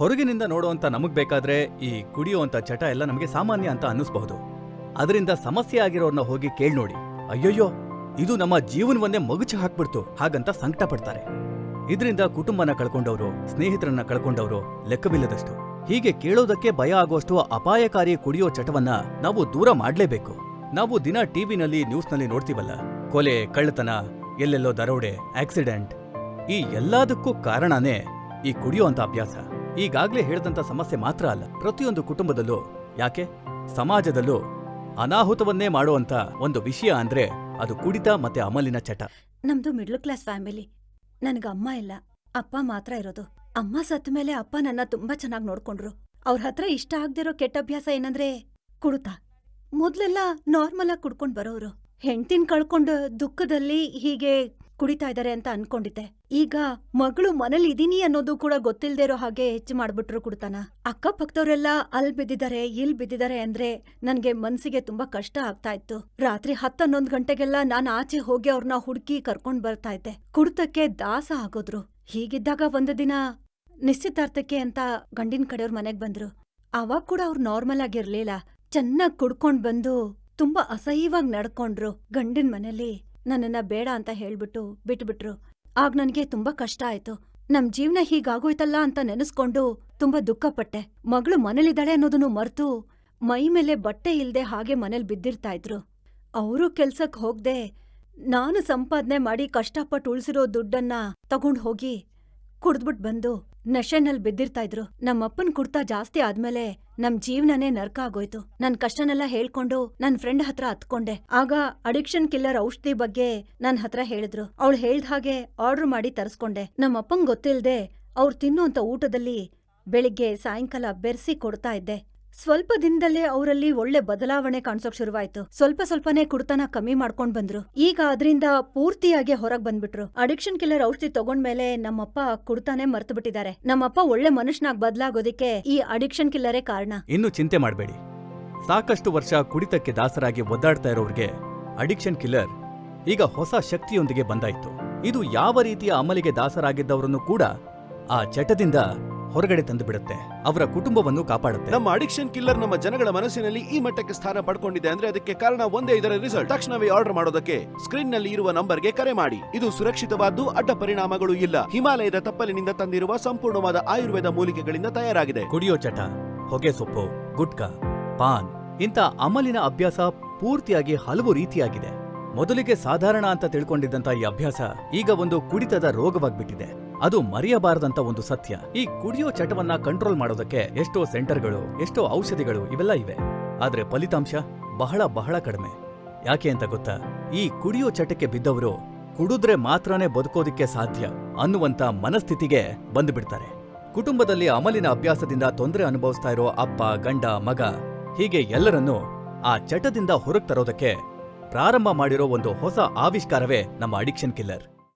ಹೊರಗಿನಿಂದ ನೋಡುವಂತ ನಮಗ್ ಬೇಕಾದ್ರೆ ಈ ಕುಡಿಯುವಂತ ಚಟ ಎಲ್ಲ ನಮಗೆ ಸಾಮಾನ್ಯ ಅಂತ ಅನ್ನಿಸ್ಬಹುದು. ಅದರಿಂದ ಸಮಸ್ಯೆ ಆಗಿರೋರ್ನ ಹೋಗಿ ಕೇಳ್ ನೋಡಿ. ಅಯ್ಯಯ್ಯೋ, ಇದು ನಮ್ಮ ಜೀವನವನ್ನೇ ಮಗುಚಿ ಹಾಕ್ಬಿಡ್ತು ಹಾಗಂತ ಸಂಕಟ ಪಡ್ತಾರೆ ಇದರಿಂದ ಕುಟುಂಬನ ಕಳ್ಕೊಂಡವರು, ಸ್ನೇಹಿತರನ್ನ ಕಳ್ಕೊಂಡವರು ಲೆಕ್ಕವಿಲ್ಲದಷ್ಟು. ಹೀಗೆ ಕೇಳೋದಕ್ಕೆ ಭಯ ಆಗುವಷ್ಟು ಅಪಾಯಕಾರಿ ಕುಡಿಯೋ ಚಟವನ್ನ ನಾವು ದೂರ ಮಾಡಲೇಬೇಕು. ನಾವು ದಿನ ಟಿವಿನಲ್ಲಿ ನ್ಯೂಸ್ನಲ್ಲಿ ನೋಡ್ತೀವಲ್ಲ, ಕೊಲೆ, ಕಳ್ಳತನ, ಎಲ್ಲೆಲ್ಲೋ ದರೋಡೆ, ಆಕ್ಸಿಡೆಂಟ್, ಈ ಎಲ್ಲದಕ್ಕೂ ಕಾರಣನೇ ಈ ಕುಡಿಯುವಂತ ಅಭ್ಯಾಸ. ಈಗಾಗ್ಲೇ ಹೇಳಿದಂಥ ಸಮಸ್ಯೆ ಮಾತ್ರ ಅಲ್ಲ. ಪ್ರತಿಯೊಂದು ಕುಟುಂಬದಲ್ಲೂ, ಯಾಕೆ? ಸಮಾಜದಲ್ಲೂ ಅನಾಹುತವನ್ನೇ ಮಾಡುವಂತ ಒಂದು ವಿಷಯ ಅಂದ್ರೆ ಅದು ಕುಡಿತ ಮತ್ತೆ ಅಮಲಿನ ಚಟ. ನಮ್ದು ಮಿಡ್ಲ್ ಕ್ಲಾಸ್ ಫ್ಯಾಮಿಲಿ ನನ್ಗ ಅಮ್ಮ ಇಲ್ಲ. ಅಪ್ಪ ಮಾತ್ರ ಇರೋದು. ಅಮ್ಮ ಸತ್ತ ಮೇಲೆ ಅಪ್ಪ ನನ್ನ ತುಂಬಾ ಚೆನ್ನಾಗಿ ನೋಡ್ಕೊಂಡ್ರು. ಅವ್ರ ಹತ್ರ ಇಷ್ಟ ಆಗ್ದಿರೋ ಕೆಟ್ಟ ಅಭ್ಯಾಸ ಏನಂದ್ರೆ ಕುಡುತ. ಮೊದ್ಲೆಲ್ಲ ನಾರ್ಮಲ್ ಆಗಿ ಕುಡ್ಕೊಂಡ್ ಬರೋರು ಹೆಂಡ್ತಿನ್ ಕಳ್ಕೊಂಡು ದುಃಖದಲ್ಲಿ ಹೀಗೆ ಕುಡಿತಾ ಇದ್ದಾರೆ ಅಂತ ಅನ್ಕೊಂಡಿದ್ದೆ. ಈಗ ಮಗಳು ಮನೇಲಿ ಇದೀನಿ ಅನ್ನೋದು ಕೂಡ ಗೊತ್ತಿಲ್ದೇ ಇರೋ ಹಾಗೆ ಹೆಚ್ಚು ಮಾಡ್ಬಿಟ್ರು ಕುಡ್ತಾನ. ಅಕ್ಕಪಕ್ಕದವರೆಲ್ಲ ಅಲ್ ಬಿದ್ದಿದ್ದಾರೆ, ಇಲ್ ಬಿದ್ದಿದ್ದಾರೆ ಅಂದ್ರೆ ನನ್ಗೆ ಮನ್ಸಿಗೆ ತುಂಬಾ ಕಷ್ಟ ಆಗ್ತಾ ಇತ್ತು. ರಾತ್ರಿ ಹತ್ತನ್ನೊಂದ್ ಗಂಟೆಗೆಲ್ಲ ನಾನ್ ಆಚೆ ಹೋಗಿ ಅವ್ರನ್ನ ಹುಡುಕಿ ಕರ್ಕೊಂಡ್ ಬರ್ತಾ ಇದ್ದೆ. ಕುಡ್ತಕ್ಕೆ ದಾಸ ಆಗೋದ್ರು. ಹೀಗಿದ್ದಾಗ ಒಂದು ದಿನ ನಿಶ್ಚಿತಾರ್ಥಕ್ಕೆ ಅಂತ ಗಂಡಿನ ಕಡೆಯವ್ರ ಮನೆಗ್ ಬಂದ್ರು. ಅವಾಗ ಕೂಡ ಅವ್ರು ನಾರ್ಮಲ್ ಆಗಿರ್ಲಿಲ್ಲ. ಚೆನ್ನಾಗ್ ಕುಡ್ಕೊಂಡ್ ಬಂದು ತುಂಬಾ ಅಸಹ್ಯವಾಗಿ ನಡ್ಕೊಂಡ್ರು ಗಂಡಿನ ಮನೇಲಿ. ನನ್ನನ್ನ ಬೇಡ ಅಂತ ಹೇಳ್ಬಿಟ್ಟು ಬಿಟ್ಬಿಟ್ರು. ಆಗ ನನ್ಗೆ ತುಂಬಾ ಕಷ್ಟ ಆಯ್ತು. ನಮ್ ಜೀವನ ಹೀಗಾಗೋಯ್ತಲ್ಲ ಅಂತ ನೆನೆಸ್ಕೊಂಡು ತುಂಬಾ ದುಃಖಪಟ್ಟೆ. ಮಗಳು ಮನೇಲಿದ್ದಾಳೆ ಅನ್ನೋದನ್ನು ಮರ್ತು ಮೈ ಮೇಲೆ ಬಟ್ಟೆ ಇಲ್ದೆ ಹಾಗೆ ಮನೇಲಿ ಬಿದ್ದಿರ್ತಾ ಇದ್ರು. ಅವರು ಕೆಲ್ಸಕ್ ಹೋಗ್ದೆ ನಾನು ಸಂಪಾದನೆ ಮಾಡಿ ಕಷ್ಟಪಟ್ಟು ಉಳಿಸಿರೋ ದುಡ್ಡನ್ನ ತಗೊಂಡ್ ಹೋಗಿ ಕುಡ್ದ್ಬಿಟ್ ಬಂದು ನಶೆನಲ್ಲಿ ಬಿದ್ದಿರ್ತಾ ಇದ್ರು. ನಮ್ಮಪ್ಪನ್ ಕುಡ್ತಾ ಜಾಸ್ತಿ ಆದ್ಮೇಲೆ ನಮ್ ಜೀವನನೇ ನರ್ಕ ಆಗೋಯ್ತು. ನನ್ ಕಷ್ಟನೆಲ್ಲ ಹೇಳ್ಕೊಂಡು ನನ್ ಫ್ರೆಂಡ್ ಹತ್ರ ಹತ್ಕೊಂಡೆ. ಆಗ ಅಡಿಕ್ಷನ್ ಕಿಲ್ಲರ್ ಔಷಧಿ ಬಗ್ಗೆ ನನ್ ಹತ್ರ ಹೇಳಿದ್ರು. ಅವಳು ಹೇಳ್ದ ಹಾಗೆ ಆರ್ಡರ್ ಮಾಡಿ ತರಿಸ್ಕೊಂಡೆ. ನಮ್ಮಪ್ಪಂಗ್ ಗೊತ್ತಿಲ್ದೆ ಅವ್ರು ತಿನ್ನುವಂತ ಊಟದಲ್ಲಿ ಬೆಳಿಗ್ಗೆ ಸಾಯಂಕಾಲ ಬೆರೆಸಿ ಕೊಡ್ತಾ ಇದ್ದೆ. ಸ್ವಲ್ಪ ದಿನದಲ್ಲೇ ಅವರಲ್ಲಿ ಒಳ್ಳೆ ಬದಲಾವಣೆ ಕಾಣಿಸೋಕ್ ಶುರುವಾಯ್ತು. ಸ್ವಲ್ಪ ಸ್ವಲ್ಪನೇ ಕುಡ್ತನ ಕಮ್ಮಿ ಮಾಡ್ಕೊಂಡ್ ಬಂದ್ರು. ಈಗ ಅದರಿಂದ ಪೂರ್ತಿಯಾಗಿ ಹೊರಗ್ ಬಂದ್ಬಿಟ್ರು. ಅಡಿಕ್ಷನ್ ಕಿಲ್ಲರ್ ಔಷಧಿ ತಗೊಂಡ್ಮೇಲೆ ನಮ್ಮಪ್ಪ ಕುಡ್ತಾನೆ ಮರ್ತು ಬಿಟ್ಟಿದ್ದಾರೆ ನಮ್ಮಪ್ಪ ಒಳ್ಳೆ ಮನುಷ್ಯನಾಗ್ ಬದಲಾಗೋದಿಕ್ಕೆ ಈ ಅಡಿಕ್ಷನ್ ಕಿಲ್ಲರೇ ಕಾರಣ. ಇನ್ನು ಚಿಂತೆ ಮಾಡಬೇಡಿ. ಸಾಕಷ್ಟು ವರ್ಷ ಕುಡಿತಕ್ಕೆ ದಾಸರಾಗಿ ಒದ್ದಾಡ್ತಾ ಇರೋರ್ಗೆ ಅಡಿಕ್ಷನ್ ಕಿಲ್ಲರ್ ಈಗ ಹೊಸ ಶಕ್ತಿಯೊಂದಿಗೆ ಬಂದಾಯ್ತು. ಇದು ಯಾವ ರೀತಿಯ ಅಮಲಿಗೆ ದಾಸರಾಗಿದ್ದವರನ್ನು ಕೂಡ ಆ ಚಟದಿಂದ ಹೊರಗಡೆ ತಂದು ಬಿಡುತ್ತೆ. ಅವರ ಕುಟುಂಬವನ್ನು ಕಾಪಾಡುತ್ತೆ. ನಮ್ಮ ಅಡಿಕ್ಷನ್ ಕಿಲ್ಲರ್ ನಮ್ಮ ಜನಗಳ ಮನಸ್ಸಿನಲ್ಲಿ ಈ ಮಟ್ಟಕ್ಕೆ ಸ್ಥಾನ ಪಡ್ಕೊಂಡಿದೆ ಅಂದ್ರೆ ಅದಕ್ಕೆ ಕಾರಣ ಒಂದೇ ಇದರ ರಿಸಲ್ಟ್ ತಕ್ಷಣವೇ ಆರ್ಡರ್ ಮಾಡೋದಕ್ಕೆ ಸ್ಕ್ರೀನ್ನಲ್ಲಿ ಇರುವ ನಂಬರ್ಗೆ ಕರೆ ಮಾಡಿ. ಇದು ಸುರಕ್ಷಿತವಾದ್ದು ಅಡ್ಡ ಪರಿಣಾಮಗಳು ಇಲ್ಲ. ಹಿಮಾಲಯದ ತಪ್ಪಲಿನಿಂದ ತಂದಿರುವ ಸಂಪೂರ್ಣವಾದ ಆಯುರ್ವೇದ ಮೂಲಿಕೆಗಳಿಂದ ತಯಾರಾಗಿದೆ. ಕುಡಿಯೋ ಚಟ ಹೊಗೆ ಸೊಪ್ಪು ಗುಟ್ಕಾ ಪಾನ್ ಇಂಥ ಅಮಲಿನ ಅಭ್ಯಾಸ ಪೂರ್ತಿಯಾಗಿ ಹಲವು ರೀತಿಯಾಗಿದೆ. ಮೊದಲಿಗೆ ಸಾಧಾರಣ ಅಂತ ತಿಳ್ಕೊಂಡಿದ್ದಂತ ಈ ಅಭ್ಯಾಸ ಈಗ ಒಂದು ಕುಡಿತದ ರೋಗವಾಗ್ಬಿಟ್ಟಿದೆ. ಅದು ಮರೆಯಬಾರದಂತ ಒಂದು ಸತ್ಯ. ಈ ಕುಡಿಯೋ ಚಟವನ್ನ ಕಂಟ್ರೋಲ್ ಮಾಡೋದಕ್ಕೆ ಎಷ್ಟೋ ಸೆಂಟರ್ಗಳು, ಎಷ್ಟೋ ಔಷಧಿಗಳು ಇವೆಲ್ಲ ಇವೆ. ಆದ್ರೆ ಫಲಿತಾಂಶ ಬಹಳ ಬಹಳ ಕಡಿಮೆ. ಯಾಕೆ ಅಂತ ಗೊತ್ತಾ? ಈ ಕುಡಿಯೋ ಚಟಕ್ಕೆ ಬಿದ್ದವರು ಕುಡಿದ್ರೆ ಮಾತ್ರನೇ ಬದುಕೋದಿಕ್ಕೆ ಸಾಧ್ಯ ಅನ್ನುವಂತ ಮನಸ್ಥಿತಿಗೆ ಬಂದುಬಿಡ್ತಾರೆ. ಕುಟುಂಬದಲ್ಲಿ ಅಮಲಿನ ಅಭ್ಯಾಸದಿಂದ ತೊಂದರೆ ಅನುಭವಿಸ್ತಾ ಇರೋ ಅಪ್ಪ, ಗಂಡ, ಮಗ ಹೀಗೆ ಎಲ್ಲರನ್ನೂ ಆ ಚಟದಿಂದ ಹೊರಗೆ ತರೋದಕ್ಕೆ ಪ್ರಾರಂಭ ಮಾಡಿರೋ ಒಂದು ಹೊಸ ಆವಿಷ್ಕಾರವೇ ನಮ್ಮ ಅಡಿಕ್ಷನ್ ಕಿಲ್ಲರ್.